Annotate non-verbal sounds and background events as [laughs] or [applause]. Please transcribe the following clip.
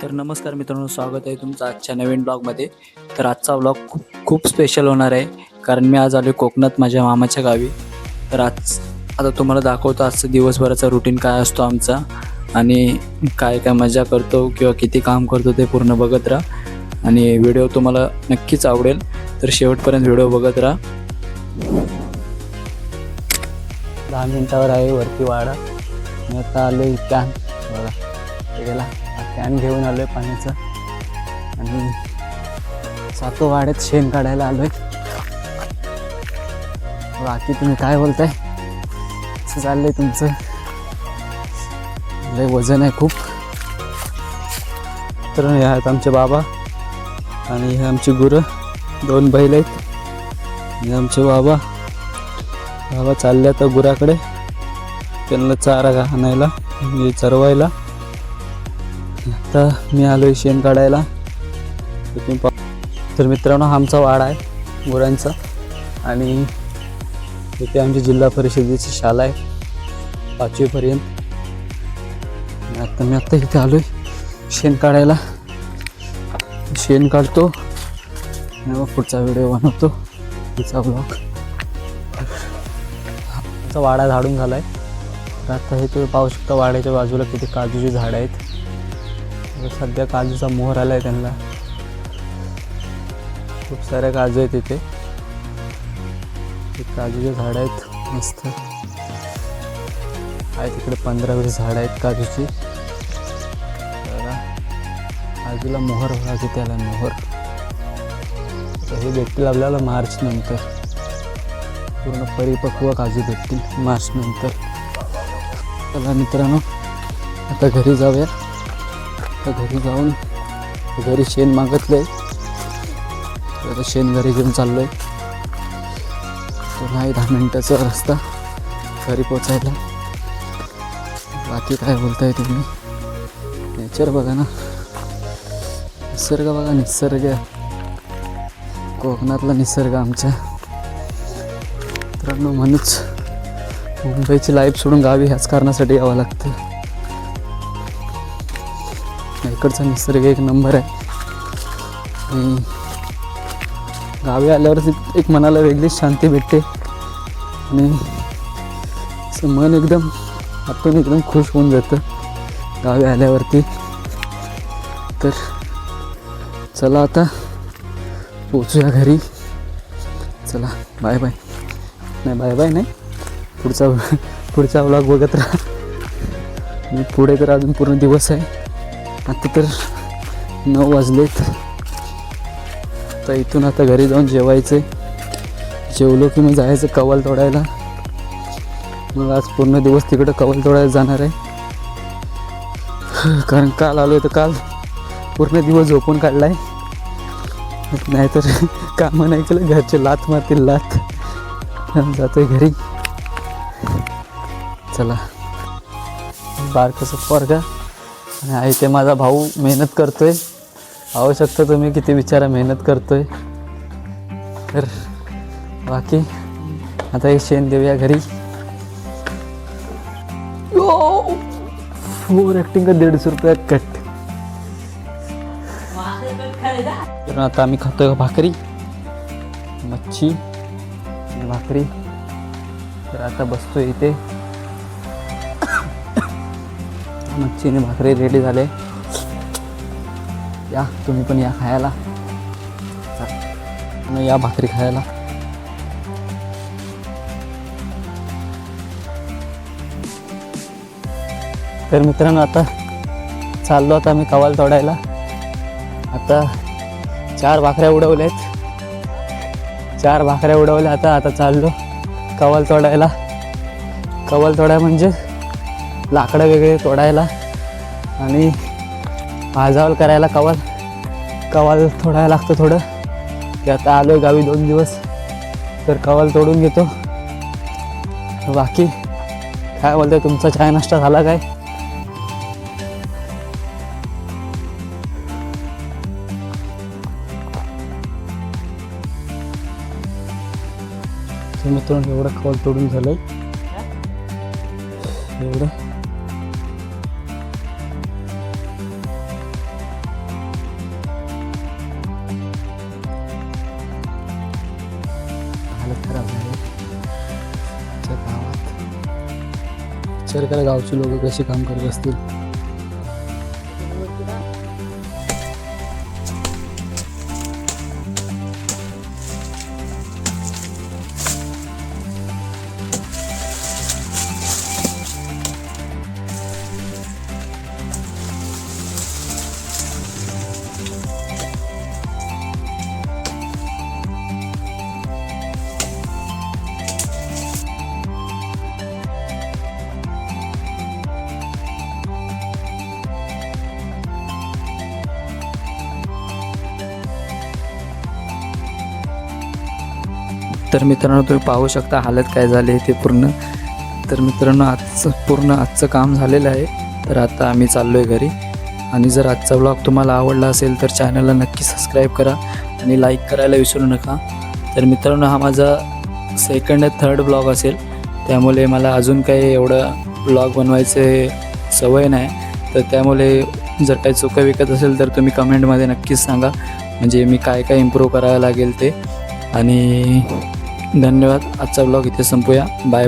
तर नमस्कार मित्रांनो स्वागत आहे तुमचं आजच्या नवीन ब्लॉगमध्ये. तर आजचा ब्लॉग खूप खूप स्पेशल होणार आहे कारण मी आज आलो कोकणात माझ्या मामाच्या गावी. तर आज आता तुम्हाला दाखवतो आजचं दिवसभराचा रुटीन काय असतो आमचा आणि काय काय मजा करतो किंवा किती काम करतो ते पूर्ण बघत राहा. आणि व्हिडिओ तुम्हाला नक्कीच आवडेल तर शेवटपर्यंत व्हिडिओ बघत राहा. दहा मिनटावर आहे वरती वाडा. मी आता आलो कॅन बघा गेला. कॅन घेऊन आलो आहे पाण्याचं. आणि सातोवाड्यात शेण काढायला आलो आहे बाकी तुम्ही काय बोलताय? असं चाललंय तुमचं. लय वजन आहे खूप. तर हे आहेत आमचे बाबा आणि हे आमची गुरं. दोन बैल आहेत. हे आमचे बाबा. बाबा चालले आता गुराकडे. त्यांना चारा आणायला चरवायला. आता मी आलो शेण काढायला. तर तुम्ही पा- तर मित्रांनो हा आमचा वाडा आहे गुरांचा. आणि इथे आमची जिल्हा परिषदेची शाळा आहे पाचवीपर्यंत आता मी आत्ता इथे आलो आहे शेण काढायला. शेण काढतो. आणि मग पुढचा व्हिडिओ बनवतो तिचा ब्लॉग आमचा वाडा झाडून झाला आहे तर आता हे तुम्ही पाहू शकता वाड्याच्या बाजूला किती काजूची झाडं आहेत. आता सध्या काजूचा मोहर आला आहे त्यांना. खूप साऱ्या काजू आहेत इथे. काजूचे झाडं आहेत मस्त. आहे तिकडे पंधरा वीस झाडं आहेत काजूची. काजूला मोहर बघा त्याला मोहर. तर हे भेटतील आपल्याला मार्च नंतर. पूर्ण परिपक्व काजू भेटतील मार्च नंतर. चला मित्रांनो आता घरी जाऊया. आता घरी जाऊन घरी शेण मागितलं आहे आता शेण घरी घेऊन चाललो आहे तो नाही दहा मिनटाचा रस्ता घरी पोचायला बाकी काय बोलताय तुम्ही? नेचर बघा ना. निसर्ग बघा निसर्ग. कोकणातला निसर्ग आमच्या. मित्रांनो म्हणूनच मुंबईची लाईफ सोडून गावी ह्याच कारणासाठी यावं लागतं. इकडचा निसर्ग एक नंबर आहे. आणि गावी आल्यावर एक मनाला वेगळीच शांती भेटते. आणि असं मन एकदम आपण एकदम खुश होऊन जातं गावी आल्यावरती. तर चला आता पोचूया घरी. चला बाय बाय नाही बाय बाय नाही. पुढचा पुढचा व्लॉग बघत राहा. आणि पुढे तर अजून पूर्ण दिवस आहे. आता तर नऊ वाजलेत. तर इथून आता घरी जाऊन जेवायचं जेवलो की मग जायचं कवल तोडायला. मग आज पूर्ण दिवस तिकडं कवल तोडायला जाणार आहे. [laughs] कारण काल आलो तर काल पूर्ण दिवस झोपून काढलाय. नाहीतर [laughs] कामं नाही केलं घरचे लात मारतील लात. जातोय घरी. चला. बारकसं पोरगा? आणि इथे माझा भाऊ मेहनत करतोय. पाहू शकता तुम्ही किती बिचारा मेहनत करतोय. तर बाकी आता हे शेण देऊया घरी. फोर ॲक्टिंग का दीडशे रुपयात कट तर आता आम्ही खातोय भाकरी मच्छी भाकरी. तर आता बसतोय इथे. मच्छी आणि भाकरी रेडी झाले. या तुम्ही पण या खायला. या भाकरी खायला. तर मित्रांनो आता चाललो आता आम्ही कवाल तोडायला. आता चार भाकऱ्या उडवल्या आहेत चार भाकऱ्या उडवल्या आता आता चाललो कवाल तोडायला. कवाल तोडा म्हणजे लाकडं वेगळे तोडायला आणि भाजावल करायला कवाल कवाल थोडायला लागतं थोडं. की आता आलो आहे गावी दोन दिवस तर कवाल तोडून घेतो. बाकी काय बोलतोय तुमचा चाय नाश्ता झाला काय? तर मित्रांनो एवढं कवाल तोडून झालं आहे विचार करा गावची लोक कशी काम करत असतील? तर मित्रांनो तुम्ही पाहू शकता हालत काय झाली ते पूर्ण. तर मित्रांनो आजचं पूर्ण आजचं काम झालेलं आहे. तर आता आम्ही चाललो आहे घरी. आणि जर आजचा ब्लॉग तुम्हाला आवडला असेल तर चॅनलला नक्की सबस्क्राईब करा आणि लाईक करायला विसरू नका. तर मित्रांनो हा माझा सेकंड थर्ड ब्लॉग असेल. त्यामुळे मला अजून काही एवढं ब्लॉग बनवायचे सवय नाही. तर त्यामुळे जर काही चुका विकत असेल तर तुम्ही कमेंटमध्ये नक्कीच सांगा. म्हणजे मी काय काय इम्प्रूव्ह करायला लागेल ते. आणि धन्यवाद. आजचा ब्लॉग इथे संपूया. बाय